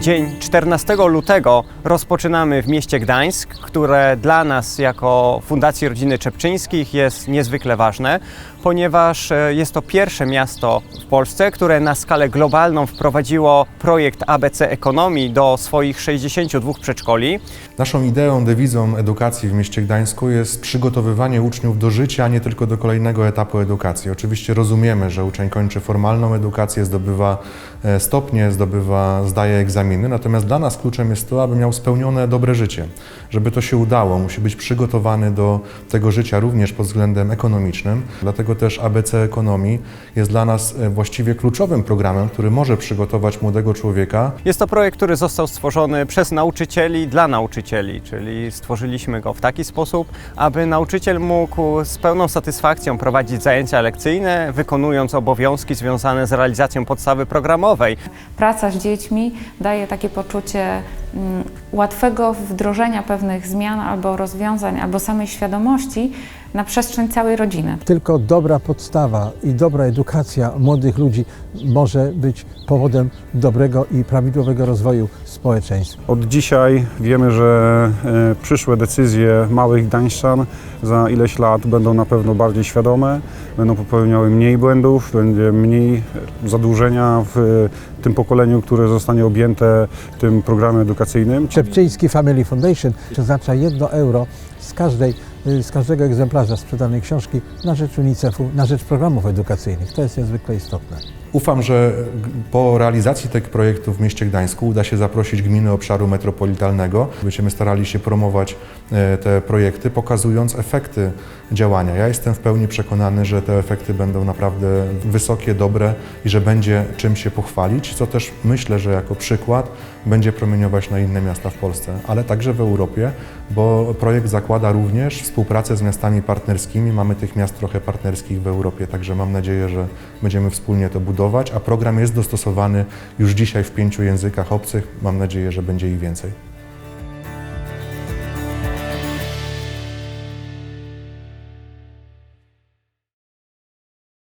Dzień 14 lutego rozpoczynamy w mieście Gdańsk, które dla nas jako Fundacji Rodziny Czepczyńskich jest niezwykle ważne, ponieważ e, jest to pierwsze miasto w Polsce, które na skalę globalną wprowadziło projekt ABC Ekonomii do swoich 62 przedszkoli. Naszą ideą, dewizą edukacji w mieście Gdańsku jest przygotowywanie uczniów do życia, a nie tylko do kolejnego etapu edukacji. Oczywiście rozumiemy, że uczeń kończy formalną edukację, zdobywa e, stopnie, zdaje egzaminy, natomiast dla nas kluczem jest to, aby miał spełnione dobre życie. Żeby to się udało, musi być przygotowany do tego życia również pod względem ekonomicznym. Dlatego też ABC Ekonomii jest dla nas e, właściwie kluczowym programem, który może przygotować młodego człowieka Jest to projekt, który został stworzony przez nauczycieli dla nauczycieli, czyli stworzyliśmy go w taki sposób, aby nauczyciel mógł z pełną satysfakcją prowadzić zajęcia lekcyjne, wykonując obowiązki związane z realizacją podstawy programowej. Praca z dziećmi daje takie poczucie łatwego wdrożenia pewnych zmian albo rozwiązań, albo samej świadomości na przestrzeń całej rodziny. Tylko dobra podstawa i dobra edukacja młodych ludzi może być powodem dobrego i prawidłowego rozwoju społeczeństwa. Od dzisiaj wiemy, że e, przyszłe decyzje małych Gdańszczan za ileś lat będą na pewno bardziej świadome, będą popełniały mniej błędów, będzie mniej zadłużenia w tym pokoleniu, które zostanie objęte tym programem edukacyjnym. Czepczyński Family Foundation przeznacza 1 euro z, każdej, z każdego egzemplarza sprzedanej książki na rzecz UNICEF-u, na rzecz programów edukacyjnych. To jest niezwykle istotne. Ufam, że po realizacji tych projektów w mieście Gdańsku uda się zaprosić gminy obszaru metropolitalnego. Będziemy starali się promować e, te projekty, pokazując efekty działania. Ja jestem w pełni przekonany, że te efekty będą naprawdę wysokie, dobre i że będzie czym się pochwalić, co też myślę, że jako przykład będzie promieniować na inne miasta w Polsce, ale także w Europie, bo projekt zakłada również współpracę z miastami partnerskimi. Mamy tych miast trochę partnerskich w Europie, także mam nadzieję, że będziemy wspólnie to budować, a program jest dostosowany już dzisiaj w pięciu językach obcych. Mam nadzieję, że będzie ich więcej.